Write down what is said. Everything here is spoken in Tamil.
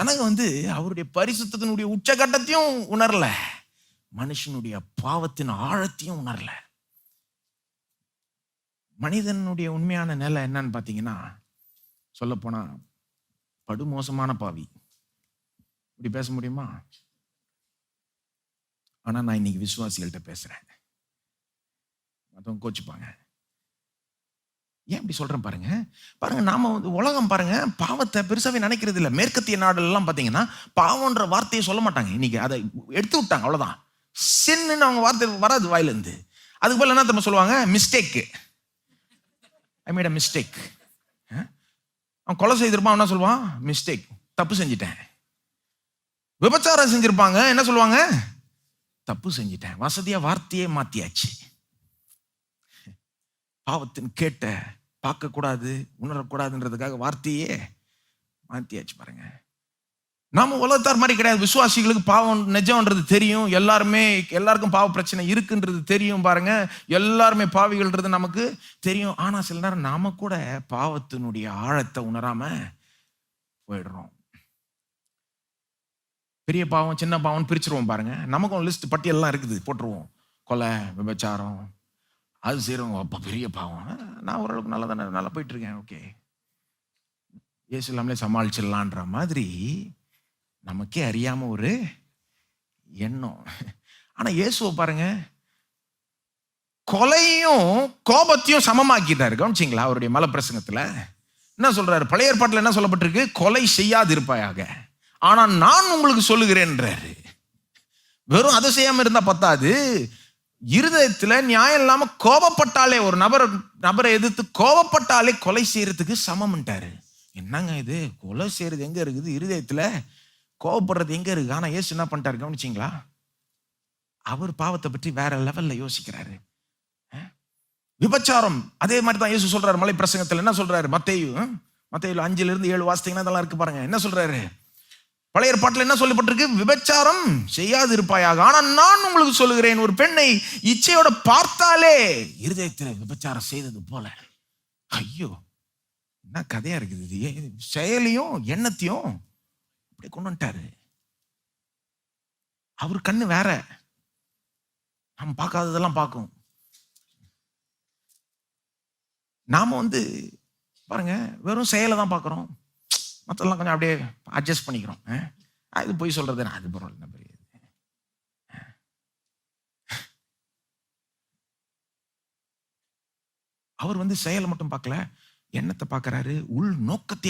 ஜனங்க வந்து அவருடைய பரிசுத்தத்தினுடைய உச்சகட்டத்தையும் உணரல. மனுஷனுடைய பாவத்தின் ஆழத்தையும் உணரல. மனிதனுடைய உண்மையான நிலை என்னன்னு பார்த்தீங்கன்னா சொல்லப்போனா படுமோசமான பாவி. இப்படி பேச முடியுமா? ஆனா நான் இன்னைக்கு விசுவாசிகள்கிட்ட பேசுறேன். மற்றவங்க கோச்சுப்பாங்க. ஏன் இப்படி சொல்கிறேன் பாருங்க? பாருங்க நாம வந்து உலகம் பாருங்க பாவத்தை பெருசாகவே நினைக்கிறது இல்லை. மேற்கத்திய நாடுலாம் பார்த்தீங்கன்னா பாவம்ன்ற வார்த்தையை சொல்ல மாட்டாங்க. இன்னைக்கு அதை எடுத்து விட்டாங்க அவ்வளோதான் சின்னு அவங்க வார்த்தை வராது வாயிலேருந்து. அதுக்கு போல் என்ன தம்ப சொல்லுவாங்க? Mistake I made a mistake அவன் கொலை செய்திருப்பான் என்ன சொல்லுவான்? மிஸ்டேக் தப்பு செஞ்சிட்டேன். விபச்சாரம் செஞ்சுருப்பாங்க என்ன சொல்லுவாங்க? தப்பு செஞ்சிட்டேன். வசதியாக வார்த்தையே மாற்றியாச்சு பாவத்தின் கேட்ட பார்க்கக்கூடாது உணரக்கூடாதுன்றதுக்காக வார்த்தையே மாத்தியாச்சு பாருங்க. நாம உலகத்தார் மாதிரி கிடையாது. விசுவாசிகளுக்கு பாவம் நிஜம்ன்றது தெரியும். எல்லாருமே எல்லாருக்கும் பாவ பிரச்சனை இருக்குன்றது தெரியும் பாருங்க. எல்லாருமே பாவிகள்ன்றது நமக்கு தெரியும். ஆனா சில நேரம் நாம கூட பாவத்தினுடைய ஆழத்தை உணராம போயிடுறோம். பெரிய பாவம் சின்ன பாவம் பிரிச்சிருவோம் பாருங்க. நமக்கும் லிஸ்ட் பட்டியல்லாம் இருக்குது. போட்டுருவோம். கொலை விபச்சாரம் அது செய்கிறவங்க அப்பா பெரிய பாவம். நான் ஓரளவுக்கு நல்லா தானே நல்லா போயிட்டுருக்கேன். ஓகே. ஏசு இல்லாமலே சமாளிச்சிடலான்ற மாதிரி நமக்கே அறியாமல் ஒரு எண்ணம். ஆனா இயேசுவை பாருங்க கொலையும் கோபத்தையும் சமமாக்கிட்டாரு. கவனிச்சிங்களா? அவருடைய மலை பிரசங்கத்துல என்ன சொல்றாரு? பழைய ஏற்பாட்டில் என்ன சொல்லப்பட்டிருக்கு? கொலை செய்யாது இருப்பாயாக நான் உங்களுக்கு சொல்லுகிறேன்றாரு. வெறும் அதை செய்யாம இருந்தா பத்தாது. இருதயத்தில் நியாயம் இல்லாமல் கோபப்பட்டாலே ஒரு நபர் நபரை எதிர்த்து கோபப்பட்டாலே கொலை செய்யறதுக்கு சமம்ட்டாரு என்னங்க இது? கொலை செய்யறது எங்கே இருக்குது? இருதயத்தில் கோபப்படுறது எங்கே இருக்குது? ஆனால் ஏசு என்ன பண்ணிட்டாரு? கவனிச்சிங்களா? அவர் பாவத்தை பற்றி வேற லெவலில் யோசிக்கிறாரு. விபச்சாரம். அதே மாதிரி தான் இயேசு சொல்றாரு மலை பிரசங்கத்தில் என்ன சொல்றாரு? மத்தையும் மத்தையில் அஞ்சுல இருந்து ஏழு வாசித்தீங்கன்னா இதெல்லாம் இருக்கு பாருங்க. என்ன சொல்றாரு? பழைய ஏற்பாட்டில் என்ன சொல்லப்பட்டிருக்கு? விபச்சாரம் செய்யாது இருப்பாயாக நான் உங்களுக்கு சொல்லுகிறேன் ஒரு பெண்ணை இச்சையோட பார்த்தாலே இருதயத்தில் விபச்சாரம் செய்தது போல. ஐயோ என்ன கதையா இருக்குது இது? ஏன் இது செயலையும் எண்ணத்தையும் அப்படி கொண்டு வந்துட்டாரு? அவர் கண்ணு வேற. நம்ம பார்க்காததெல்லாம் பார்க்கும். நாம வந்து பாருங்க வெறும் செயலை தான் பார்க்குறோம். மற்றெல்லாம் கொஞ்சம் அப்படியே அட்ஜஸ்ட் பண்ணிக்கிறோம். அது போய் சொல்றது அது பரவாயில்ல என்ன பெரிய அவர் வந்து செயலை மட்டும் பார்க்கல எண்ணத்தை பார்க்குறாரு? உள் நோக்கத்தை